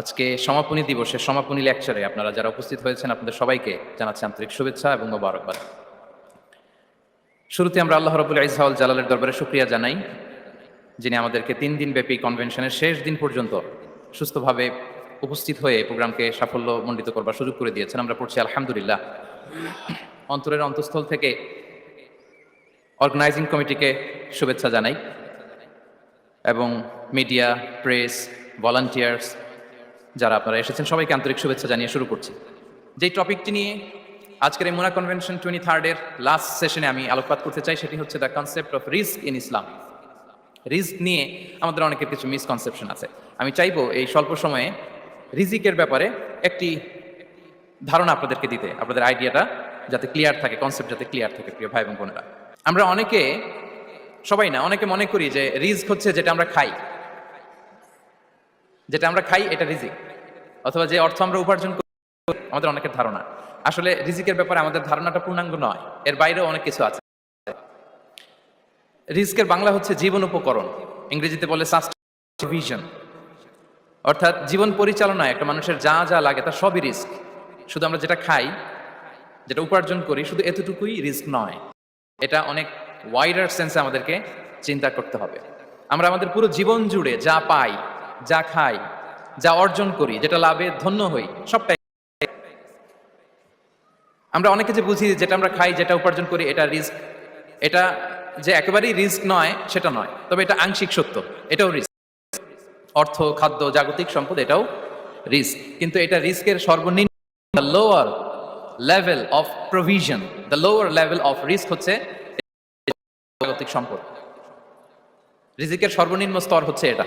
আজকে সমাপনী দিবসে, সমাপনী লেকচারে আপনারা যারা উপস্থিত হয়েছেন, আপনাদের সবাইকে জানাচ্ছি আন্তরিক শুভেচ্ছা এবং মোবারকবাদ। শুরুতে আমরা আল্লাহ রবুল ইসহাউল জালালের দরবারে শুক্রিয়া জানাই, যিনি আমাদেরকে তিন দিন ব্যাপী কনভেনশনের শেষ দিন পর্যন্ত সুস্থভাবে উপস্থিত হয়ে প্রোগ্রামকে সাফল্য মণ্ডিত করবার সুযোগ করে দিয়েছেন। আমরা পড়ছি আলহামদুলিল্লাহ। অন্তরের অন্তঃস্থল থেকে অর্গানাইজিং কমিটিকে শুভেচ্ছা জানাই এবং মিডিয়া প্রেস ভলান্টিয়ার্স যারা আপনারা এসেছেন, সবাইকে আন্তরিক শুভেচ্ছা জানিয়ে শুরু করছি। যেই টপিকটি নিয়ে আজকের এই মোনা কনভেনশন টোয়েন্টি থার্ডের লাস্ট সেশনে আমি আলোকপাত করতে চাই, সেটি হচ্ছে the concept of risk in Islam risk নিয়ে আমাদের অনেকের কিছু মিসকনসেপশন আছে। আমি চাইব এই স্বল্প সময়ে রিজিকের ব্যাপারে একটি ধারণা আপনাদেরকে দিতে, আপনাদের আইডিয়াটা যাতে ক্লিয়ার থাকে কনসেপ্ট যাতে ক্লিয়ার থাকে, প্রিয় ভাই এবং বোনেরা। আমরা অনেকে, সবাই না, অনেকে মনে করি যে রিস্ক হচ্ছে যেটা আমরা খাই। যেটা আমরা খাই, এটা রিজিক। অথবা যে অর্থ আমরা উপার্জন করি, আমাদের অনেকের ধারণা। আসলে রিজিকের ব্যাপারে আমাদের ধারণাটা পূর্ণাঙ্গ নয়। এর বাইরেও অনেক কিছু আছে। রিস্কের বাংলা হচ্ছে জীবন উপকরণ। ইংরেজিতে বলে সাস্টেভিশন অর্থাৎ জীবন পরিচালনায় একটা মানুষের যা যা লাগে তা সবই রিস্ক। শুধু আমরা যেটা খাই, যেটা উপার্জন করি, শুধু এতটুকুই রিস্ক নয়। এটা অনেক ওয়াইডার সেন্সে আমাদেরকে চিন্তা করতে হবে। আমরা আমাদের পুরো জীবন জুড়ে যা পাই যা খাই, যা অর্জন করি, যেটা লাভে ধন্য হই, সবটাই। আমরা অনেকে যে বুঝি যেটা আমরা খাই, যেটা উপার্জন করি, এটা রিস্ক। এটা যে একেবারেই রিস্ক নয়, সেটা নয়। তবে এটা আংশিক সত্য, এটাও রিস্ক। অর্থ, খাদ্য, জাগতিক সম্পদ, এটাও রিস্ক। কিন্তু এটা রিস্কের সর্বনিম্ন lower level of provision the lower level of risk হচ্ছে জাগতিক সম্পদ। রিজিকের সর্বনিম্ন স্তর হচ্ছে এটা।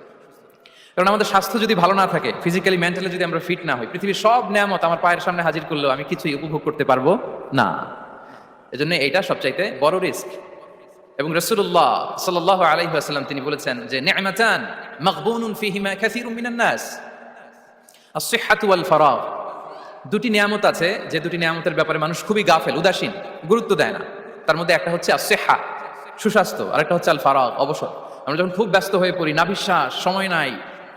কারণ আমাদের স্বাস্থ্য যদি ভালো না থাকে ফিজিক্যালি মেন্টালি যদি আমরা ফিট না হই, পৃথিবীর সব নিয়ামত আমার পায়ের সামনে হাজির করলেও আমি কিছুই উপভোগ করতে পারব না। এজন্য এটা সবচাইতে বড় রিস্ক। এবং রসুল্লাহ সাল্লাহ আলাইসাল্লাম তিনি বলেছেন যে, নেমাতান মকবুনুন ফিহিমা কাসিরুম মিনান নাস। as-sihhatu wal ফারাগ। দুটি নিয়ামত আছে, যে দুটি নিয়ামতের ব্যাপারে মানুষ খুবই গাফেল, উদাসীন, গুরুত্ব দেয় না। তার মধ্যে একটা হচ্ছে আসেহা সুস্বাস্থ্য আর একটা হচ্ছে আল ফারাগ অবসর। আমরা যখন খুব ব্যস্ত হয়ে পড়ি না বিশ্বাস সময় নাই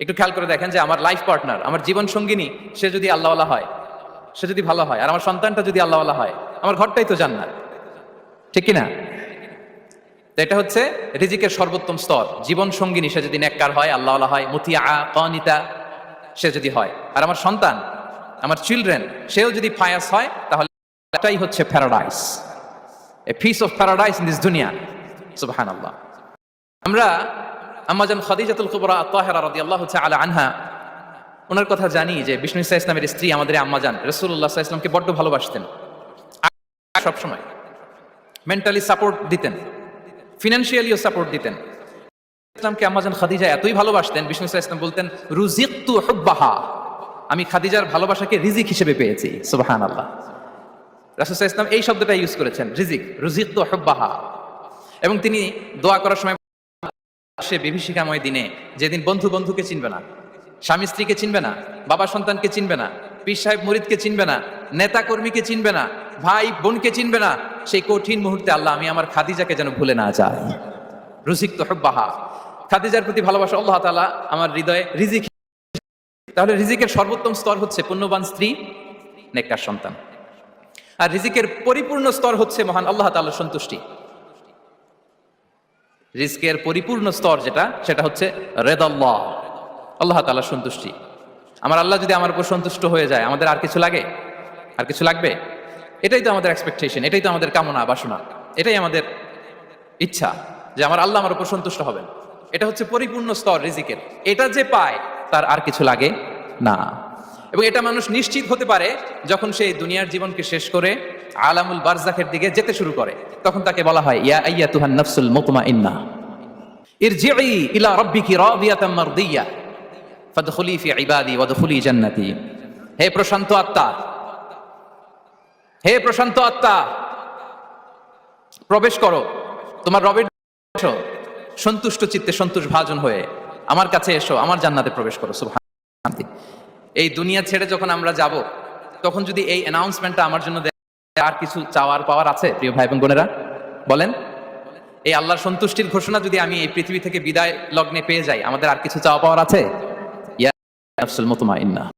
একটু খেয়াল করে দেখেন যে আমার লাইফ পার্টনার আমার জীবন সঙ্গিনী, সে যদি আল্লাহওয়ালা হয়, সে যদি ভালো হয়, আর আমার সন্তানটা যদি আল্লাহওয়ালা হয়, আমার ঘরটাই তো জান্নাত। ঠিক কিনা? এটা হচ্ছে রিজিকের সর্বোত্তম স্তর। জীবন সঙ্গিনী, সে যদি নেককার হয়, আল্লাহওয়ালা হয় মুতিয়া কনিতা, সে যদি হয়। আর আমার সন্তান, আমার চিলড্রেন সেও যদি ফায়াস হয়, তাহলে এটাই হচ্ছে paradise a piece of paradise in this দুনিয়া সুবহান আমরা আম্মাজান খাদিজাতুল কুবরা তাহেরা রাদিয়াল্লাহু তাআলা আনহা, ওনার কথা জানি যে বিষ্ণু ইসা ইসলামের স্ত্রী আমাদের আম্মাজান সাল্লাল্লাহু ইসলামকে বড্ড ভালোবাসতেন। সবসময় মেন্টালি সাপোর্ট দিতেন, ফিনান্সিয়ালিও সাপোর্ট দিতেন। ইসলামকে আম্মাজান খাদিজা এতই ভালোবাসতেন, বিষ্ণু ইসা ইসলাম বলতেন রুজিকতু হুব্বাহা আমি খাদিজার ভালোবাসাকে রিজিক হিসেবে পেয়েছি সুবাহান আল্লাহ রাসূল ইসলাম এই শব্দটা ইউজ করেছেন রিজিক রুজিকতু হুব্বাহা এবং তিনি দোয়া করার সময় সে বিভীষিকাময় দিনে, যেদিন বন্ধু বন্ধুকে চিনবে না, স্বামী স্ত্রীকে চিনবে না, বাবা সন্তানকে চিনবে না, পীর সাহেব মুরিদকে চিনবে না, নেতা কর্মীকে চিনবে না, ভাই বোনকে চিনবে না, সেই কঠিন মুহূর্তে আল্লাহ, আমি আমার খাদিজাকে যেন ভুলে না যাই। রুজিক তো হব্বাহা খাদিজার প্রতি ভালোবাসা আল্লাহ তালা আমার হৃদয়ে রিজিক তাহলে রিজিকের সর্বোত্তম স্তর হচ্ছে পুণ্যবান স্ত্রী, নেককার সন্তান। আর রিজিকের পরিপূর্ণ স্তর হচ্ছে মহান আল্লাহ তাআলার সন্তুষ্টি। রিস্কের পরিপূর্ণ স্তর যেটা, সেটা হচ্ছে রেদাল্লাহ। আল্লাহ তাআলার সন্তুষ্টি। আমার আল্লাহ যদি আমার উপর সন্তুষ্ট হয়ে যায়, আমাদের আর কিছু লাগে? আর কিছু লাগবে? এটাই তো আমাদের এক্সপেকটেশন এটাই তো আমাদের কামনা, বাসনা। এটাই আমাদের ইচ্ছা যে আমার আল্লাহ আমার উপর সন্তুষ্ট হবেন। এটা হচ্ছে পরিপূর্ণ স্তর রিজিকের। এটা যে পায়, তার আর কিছু লাগে না। এবং এটা মানুষ নিশ্চিত হতে পারে যখন সে দুনিয়ার জীবনকে শেষ করে আলামুল বারজাখের দিকে যেতে শুরু করে। তখন তাকে বলা হয় ইয়া আইয়া তুহান নফসুল মুতমাইন্না। ইরজিই ইলা রাব্বিকি রাদিয়াতাম মারদিয়া ফাদখুলি ফি ইবাদি ওয়াদখুলি জান্নাতি। হে প্রশান্ত আত্মা হে প্রশান্ত আত্মা প্রবেশ করো। তোমার রবের এসো। সন্তুষ্ট চিত্তে সন্তোষ ভাজন হয়ে আমার কাছে এসো আমার জান্নাতে প্রবেশ করো সুবহান এই দুনিয়া ছেড়ে যখন আমরা যাব তখন যদি এই অ্যানাউন্সমেন্টটা আমার জন্য দেয়, আর কিছু চাওয়ার পাওয়ার আছে, প্রিয় ভাই এবং বোনেরা? বলেন। এই আল্লাহর সন্তুষ্টির ঘোষণা যদি আমি এই পৃথিবী থেকে বিদায় লগ্নে পেয়ে যাই, আমাদের আর কিছু চাওয়া পাওয়ার আছে? ইয়া